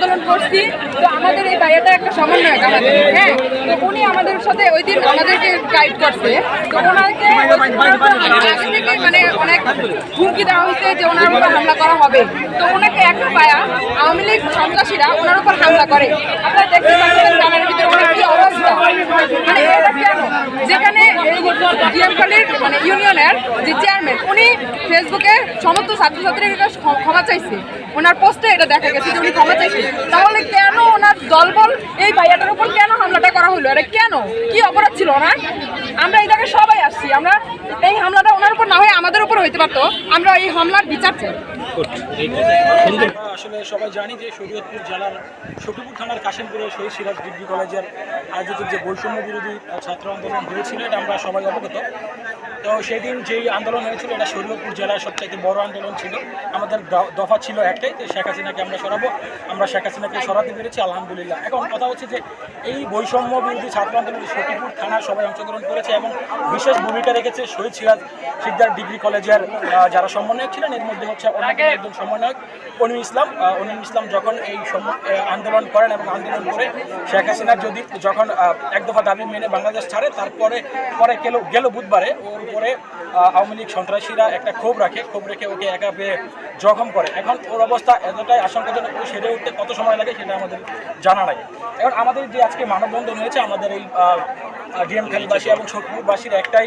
আন্দোলন করছি। তো আমাদের এই ভাইয়াটা একটা সমন্বয়ক আমাদের হ্যাঁ? তো উনি আমাদের সাথে ওই দিন আমাদেরকে গাইড করছে। তো ওনাকে মানে অনেক হুমকি দেওয়া হয়েছে যে ওনার উপর হামলা করা হবে। তো ওনাকে একটা পায়া আওয়ামী লীগ সন্ত্রাসীরা ওনার উপর হামলা করে। আপনারা দেখতে পাচ্ছেন গ্রামের ভিতরে ওনার কি অবস্থা মানে এটা কেন যেখানে ডিএম কলির মানে ইউনিয়নের যে চেয়ারম্যান উনি ফেসবুকে সমস্ত ছাত্রছাত্রীর ক্ষমা চাইছে। ওনার পোস্টে এটা দেখা গেছে যে উনি ক্ষমা চাইছে। তাহলে কেন ওনার দলবল এই ভাইয়াটার উপর কেন হামলাটা করা হলো? এটা কেন? কি অপরাধ ছিল ওনার? আমরা এই জায়গায় সবাই আসছি। আমরা এই হামলাটা ওনার উপর না হয়ে আমাদের উপর হইতে পারতো। আমরা এই হামলার বিচার চাই। আমরা আসলে সবাই জানি যে শরীয়তপুর জেলার সখীপুর থানার কাশিমপুরে শহীদ সিরাজ ডিগ্রি কলেজের আয়োজিত যে বৈষম্য বিরোধী ছাত্র আন্দোলন হয়েছিল এটা আমরা সবাই অবগত। তো সেদিন যেই আন্দোলন হয়েছিল এটা শরীয়তপুর জেলার সবথেকে বড় আন্দোলন ছিল। আমাদের দফা ছিল একটাই যে শেখ হাসিনাকে আমরা সরাবো আমরা শেখ হাসিনাকে সরাতে পেরেছি আলহামদুলিল্লাহ। এখন কথা হচ্ছে যে এই বৈষম্য বিরোধী ছাত্র আন্দোলনে সখীপুর থানার সবাই অংশগ্রহণ করেছে এবং বিশেষ ভূমিকা রেখেছে শহীদ সিরাজ সিকদার ডিগ্রি কলেজের যারা সমন্বয়ক ছিলেন এর মধ্যে হচ্ছে অন্যতম একজন সমন্বয়ক অনিম ইসলাম। অনিম ইসলাম যখন এই আন্দোলন করেন এবং আন্দোলন করে শেখ হাসিনা যদি যখন এক দফা দাবি মেনে বাংলাদেশ ছাড়ে, তারপরে, পরে গেল গেল বুধবারে, ওর উপরে আওয়ামী লীগ সন্ত্রাসীরা একটা ক্ষোভ রাখে। ক্ষোভ রেখে ওকে একা পেয়ে জখম করে। এখন ওর অবস্থা এতটাই আশঙ্কাজনক সেরে উঠতে কত সময় লাগে সেটা আমাদের জানা নাই। এখন আমাদের যে আজকে মানববন্ধন হয়েছে, আমাদের এই ডিএম খালিবাসী এবং শোকপুরবাসীর একটাই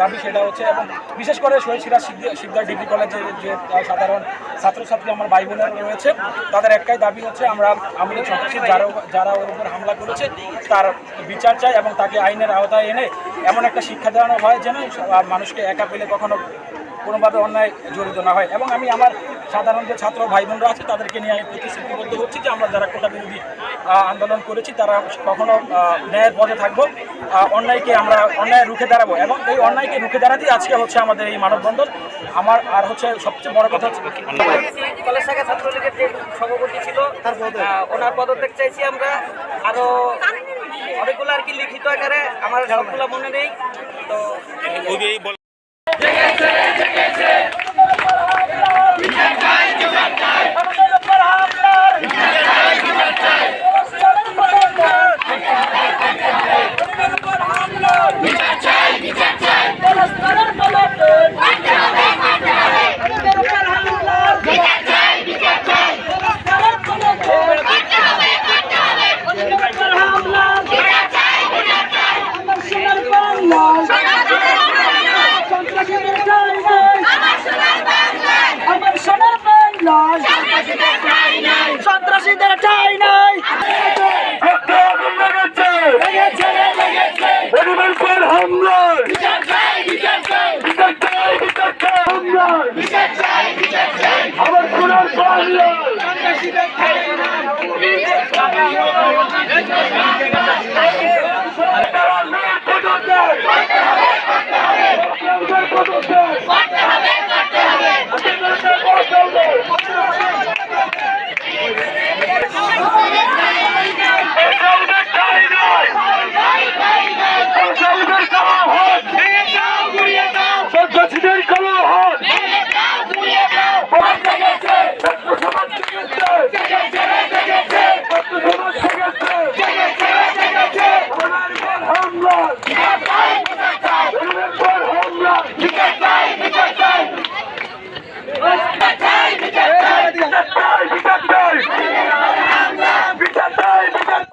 দাবি সেটা হচ্ছে এবং বিশেষ করে শহীদ সিরাজ সিকদার ডিগ্রি কলেজের যে সাধারণ ছাত্রছাত্রী আমার ভাই বোনেরা রয়েছে, তাদের একটাই দাবি হচ্ছে আমরা আওয়ামী লীগ যারা যারা ওর উপর হামলা করেছে, তার বিচার চাই এবং তাকে আইনের আওতায় এনে এমন একটা শিক্ষা দেওয়ানো হয় যেন মানুষকে একা পেলে কখনো কোনোভাবে অন্যায় জড়িত না হয়। এবং আমি আমার সাধারণ যে ছাত্র ভাই বোনরা আছে, তাদেরকে নিয়ে আমি প্রতিশ্রুতিবদ্ধ হচ্ছি যে আমরা যারা কোটা বিরোধী আন্দোলন করেছি, তারা কখনো ন্যায়ের পথে থাকব। অন্যায়কে আমরা অন্যায় রুখে দাঁড়াবো। এবং এই অন্যায়কে রুখে দাঁড়াতেই আজকে হচ্ছে আমাদের এই মানববন্ধন। আমার আর হচ্ছে সবচেয়ে বড় কথা হচ্ছে কলেজ শাখা ছাত্রলীগের যে সভাপতি ছিল ওনার পদত্যাগ চাইছি আমরা। আরও অনেকগুলো আর কি লিখিত আকারে আমার সবগুলো মনে নেই। তো নাই। সন্ত্রাসীদের ঠাই নাই। আবার পুনর সন্ত্রাসীদের ঠাই নাই।